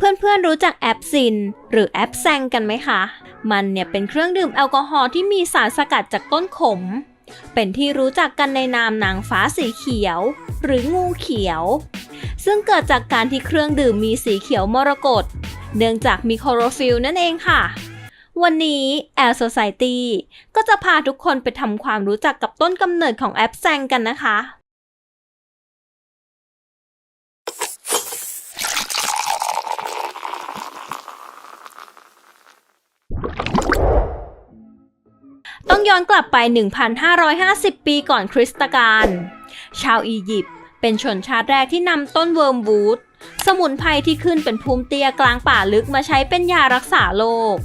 เพื่อนๆรู้จักแอปซิน หรือแอปแซงกันไหมคะ มันเนี่ยเป็นเครื่องดื่มแอลกอฮอล์ที่มีสารสกัดจากต้นขม เป็นที่รู้จักกันในนามนางฟ้าสีเขียว หรืองูเขียว ซึ่งเกิดจากการที่เครื่องดื่มมีสีเขียวมรกต เนื่องจากมีคลอโรฟิลนั่นเองค่ะ วันนี้ Air Society ก็จะพาทุกคนไปทำความรู้จักกับต้นกำเนิดของแอปแซงกันนะคะ ต้องย้อนกลับไป 1,550 ปีก่อนคริสตกาล ชาวอียิปต์เป็นชนชาติแรกที่นำต้นเวิร์มวูดสมุนไพรที่ขึ้นเป็นภูมิเตี้ยกลางป่าลึกมาใช้เป็นยารักษาโรค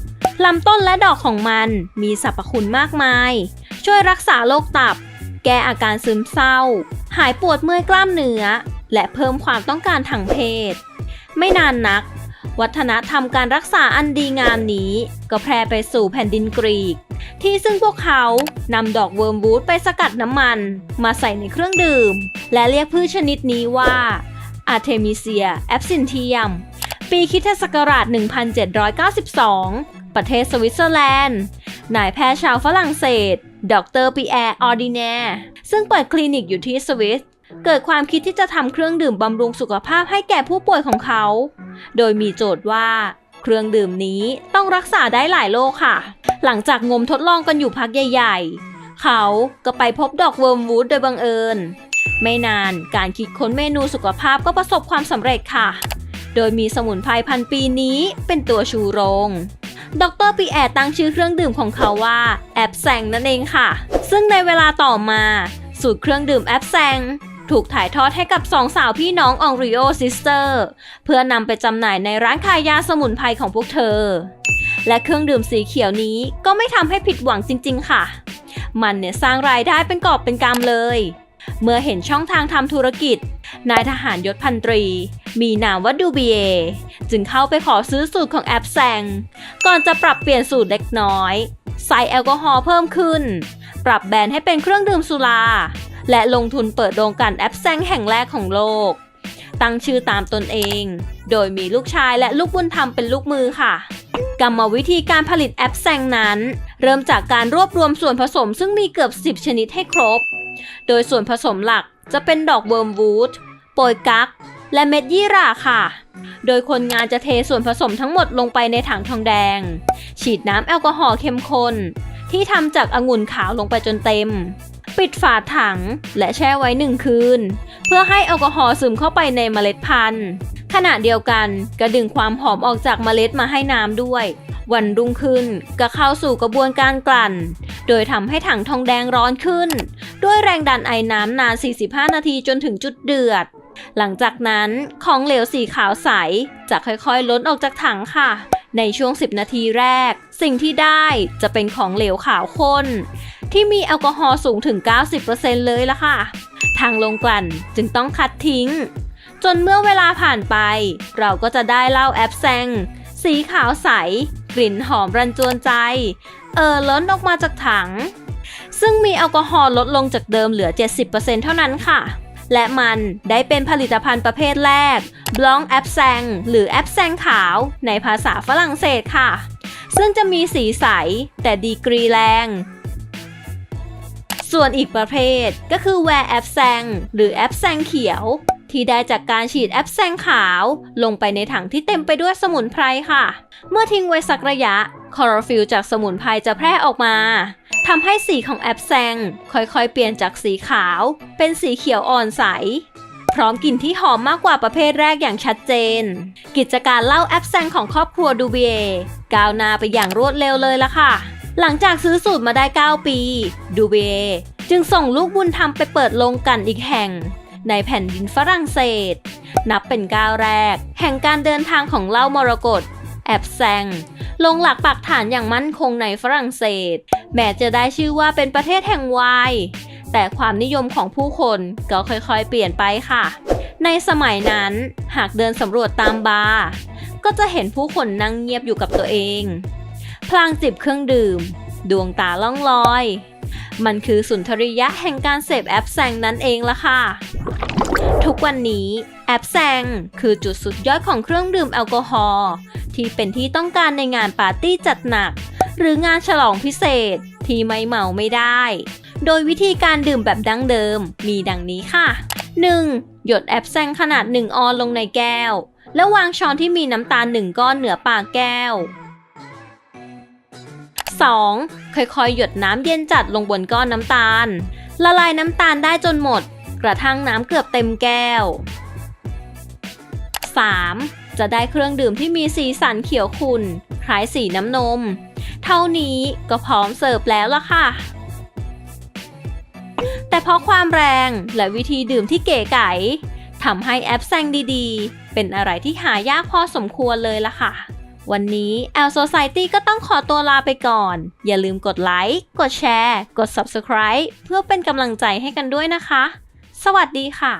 ลำต้นและดอกของมันมีสรรพคุณมากมาย ช่วยรักษาโรคตับ แก้อาการซึมเศร้า หายปวดเมื่อยกล้ามเนื้อ และเพิ่มความต้องการทางเพศ ไม่นานนัก วัฒนธรรมการรักษาอันดีงามนี้ ก็แพร่ไปสู่แผ่นดินกรีก ที่ซึ่งพวกเขานำดอกเวิร์มวูดไปสกัดน้ำมัน มาใส่ในเครื่องดื่ม และเรียกพืชชนิดนี้ว่าอาร์เทมิเซียแอ s ซิน t ียม ปีคริสตศักราช 1792 ประเทศสวิตเซอร์แลนด์ นายแพทย์ชาวฝรั่งเศส ดรปีแอร์ออร์ดิแนร์ซึ่งเปิดคลินิกอยู่ที่สวิสเกิดความคิดที่จะทำเครื่องดื่มบำรุงสุขภาพให้แก่ผู้ป่วยของเขา โดยมีโจทย์ว่า เครื่องดื่มนี้ต้องรักษาได้หลายโรคค่ะ หลังจากงมทดลองกันอยู่พักใหญ่ ๆ เขาก็ไปพบดอกเวิร์มวูดโดยบังเอิญ ไม่นานการคิดค้นเมนูสุขภาพก็ประสบความสำเร็จค่ะ โดยมีสมุนไพรพันปีนี้เป็นตัวชูโรง ดรปีแอร์ตั้งชื่อเครื่องดื่มของเขาว่าแอปแซงนั่นเองค่ะ ซึ่งในเวลาต่อมาสูตรเครื่องดื่มแอปแซง ถูกถ่ายทอดให้กับสองสาวพี่น้องอองริโอซิสเตอร์เพื่อนำไปจำหน่ายในร้านขายยาสมุนไพรของพวกเธอ และเครื่องดื่มสีเขียวนี้ก็ไม่ทำให้ผิดหวังจริง ๆ ค่ะ มันเนี่ยสร้างรายได้เป็นกอบเป็นกำเลย เมื่อเห็นช่องทางทำธุรกิจ นายทหารยศพันตรี มีนามว่าดูเบียจึงเข้าไปขอซื้อสูตรของแอปแซง ก่อนจะปรับเปลี่ยนสูตรเล็กน้อย ใส่แอลกอฮอล์เพิ่มขึ้น ปรับแบรนด์ให้เป็นเครื่องดื่มสุรา และลงทุนเปิดโรงกลั่นแอปแซงแห่งแรกของโลก ตั้งชื่อตามตนเอง โดยมีลูกชายและลูกบุญธรรมเป็นลูกมือค่ะ กรรมวิธีการผลิตแอปแซงนั้น เริ่มจากการรวบรวมส่วนผสมซึ่งมีเกือบ 10 ชนิดให้ครบ โดยส่วนผสมหลักจะเป็นดอกเวิร์มวูดโปยกั๊กและเม็ดยี่หร่าค่ะ โดยคนงานจะเทส่วนผสมทั้งหมดลงไปในถังทองแดง ฉีดน้ำแอลกอฮอล์เข้มข้นที่ทำจากองุ่นขาวลงไปจนเต็ม ปิดฝาถังและแช่ไว้หนึ่งคืน เพื่อให้แอลกอฮอล์ซึมเข้าไปในเมล็ดพันธุ์ ขณะเดียวกันก็ดึงความหอมออกจากเมล็ดมาให้น้ำด้วย วันรุ่งขึ้นก็เข้าสู่กระบวนการกลั่น โดยทำให้ถังทองแดงร้อนขึ้น ด้วยแรงดันไอน้ำนาน 45 นาทีจนถึงจุดเดือดหลังจากนั้นของเหลวสีขาวใส จะค่อยๆ ล้นออกจากถังค่ะ ในช่วง 10 นาทีแรก สิ่งที่ได้จะเป็นของเหลวขาวข้น ที่มีแอลกอฮอล์สูงถึง 90%เลยละค่ะ ทางลงกลั่นจึงต้องคัดทิ้ง จนเมื่อเวลาผ่านไป เราก็จะได้เหล้าแอปแซง สีขาวใส กลิ่นหอมรันจวนใจ เออล้นออกมาจากถัง ซึ่งมีแอลกอฮอล์ลดลงจากเดิมเหลือ 70%เท่านั้นค่ะและมันได้เป็นผลิตภัณฑ์ประเภทแรกบลองแอปแซงหรือแอปแซงขาว ในภาษาฝรั่งเศสค่ะ ซึ่งจะมีสีใส แต่ดีกรีแรง ส่วนอีกประเภทก็คือแวร์แอปแซงหรือแอปแซงเขียว ที่ได้จากการฉีดแอปแซงขาว ลงไปในถังที่เต็มไปด้วยสมุนไพรค่ะ เมื่อทิ้งไว้สักระยะคลอโรฟิลจากสมุนไพรจะแพร่ออกมาทำให้สีของแอปแซงค่อยๆ เปลี่ยนจากสีขาว เป็นสีเขียวอ่อนใส พร้อมกลิ่นที่หอมมากกว่าประเภทแรกอย่างชัดเจน กิจการเล่าแอปแซงของครอบครัวดูเบียก้าวหน้าไปอย่างรวดเร็วเลยละค่ะ หลังจากซื้อสูตรมาได้ 9 ปี ดูเบจึงส่งลูกบุญธรรมไปเปิดโรงกันอีกแห่ง ในแผ่นดินฝรั่งเศส นับเป็นก้าวแรก แห่งการเดินทางของเล้ามรกตแอบแซงลงหลักปักฐานอย่างมั่นคงในฝรั่งเศส แม้จะได้ชื่อว่าเป็นประเทศแห่งไวน์แต่ความนิยมของผู้คนก็ค่อยๆ เปลี่ยนไปค่ะ ในสมัยนั้นหากเดินสำรวจตามบาร์ก็จะเห็นผู้คนนั่งเงียบอยู่กับตัวเอง ลางจิบเครื่องดื่ม ดวงตาล่องลอย มันคือสุนทรียะแห่งการเสพแอปแซงนั่นเองละค่ะ ทุกวันนี้แอปแซงคือจุดสุดยอดของเครื่องดื่มแอลกอฮอล์ที่เป็นที่ต้องการในงานปาร์ตี้จัดหนัก หรืองานฉลองพิเศษที่ไม่เมาไม่ได้ โดยวิธีการดื่มแบบดั้งเดิมมีดังนี้ค่ะ 1. หยดแอปแซงขนาด 1 ออนลงในแก้ว แล้ววางช้อนที่มีน้ำตาล 1 ก้อนเหนือปากแก้ว 2. ค่อยๆ หยดน้ำเย็นจัดลงบนก้อนน้ำตาล ละลายน้ำตาลได้จนหมด กระทั่งน้ำเกือบเต็มแก้ว 3. จะได้เครื่องดื่มที่มีสีสันเขียวขุ่นคล้ายสีน้ำนม เท่านี้ก็พร้อมเสิร์ฟแล้วล่ะค่ะ แต่เพราะความแรงและวิธีดื่มที่เก๋ไก๋ทำให้แอปแซงดีๆ เป็นอะไรที่หายากพอสมควรเลยล่ะค่ะ วันนี้ L Society ก็ต้องขอตัวลาไปก่อน อย่าลืมกดไลค์ กดแชร์ กด Subscribe เพื่อเป็นกำลังใจให้กันด้วยนะคะ สวัสดีค่ะ